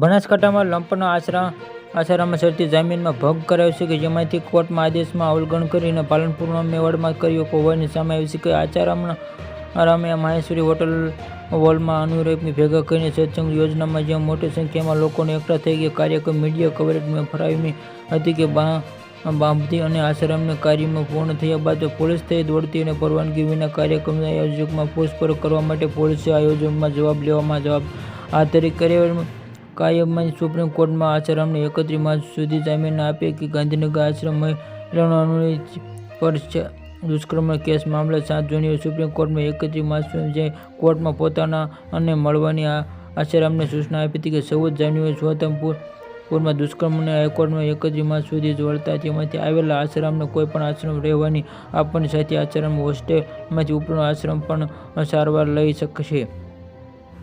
બનાસકાંઠામાં લંપનો આશરા આશારામાં સરતી જામીનમાં ભંગ કરાયો છે કે જેમાંથી કોર્ટમાં આદેશમાં અવગણ કરીને પાલનપુરમાં મેવાડમાં કર્યો હોવાની સામે આવી છે કે આચારામના આરામે માહેશ્વરી હોટલ હોલમાં અનુરેપની ભેગા કરીને સત્સંગ યોજનામાં જ્યાં મોટી સંખ્યામાં લોકોને એકઠા થઈ ગયા, કાર્યક્રમ મીડિયા કવરેજમાં ફરાવી હતી કે બાંભતી અને આસારામના કાર્યમાં પૂર્ણ થયા બાદ પોલીસ થઈ દોડતી અને પરવાનગી વિના કાર્યક્રમના આયોજકમાં પૂછપરછ કરવા માટે પોલીસે આયોજકમાં જવાબ લેવામાં જવાબ. આ તરીકે કર્યા કાયમમાં સુપ્રીમ કોર્ટમાં આશ્રમને એકત્રીસ માર્ચ સુધી જામીન આપે કે ગાંધીનગર આશ્રમ મહિલાનો પર છે દુષ્કર્મના કેસ મામલે સાત જૂનીએ સુપ્રીમ કોર્ટમાં એકત્રીસ માર્ચ સુધી કોર્ટમાં પોતાના અને મળવાની આ આસારામને સૂચના આપી હતી કે ચૌદ જાન્યુઆરી સ્વતંત્ર પૂરમાં દુષ્કર્મને હાઈકોર્ટમાં એકત્રીસ માર્ચ સુધી જ વળતા તેમાંથી આવેલા આશ્રમને કોઈ પણ આશ્રમ રહેવાની આપવાની સાથે આશ્રમ હોસ્ટેલમાંથી ઉપરનો આશ્રમ પણ સારવાર લઈ શકશે.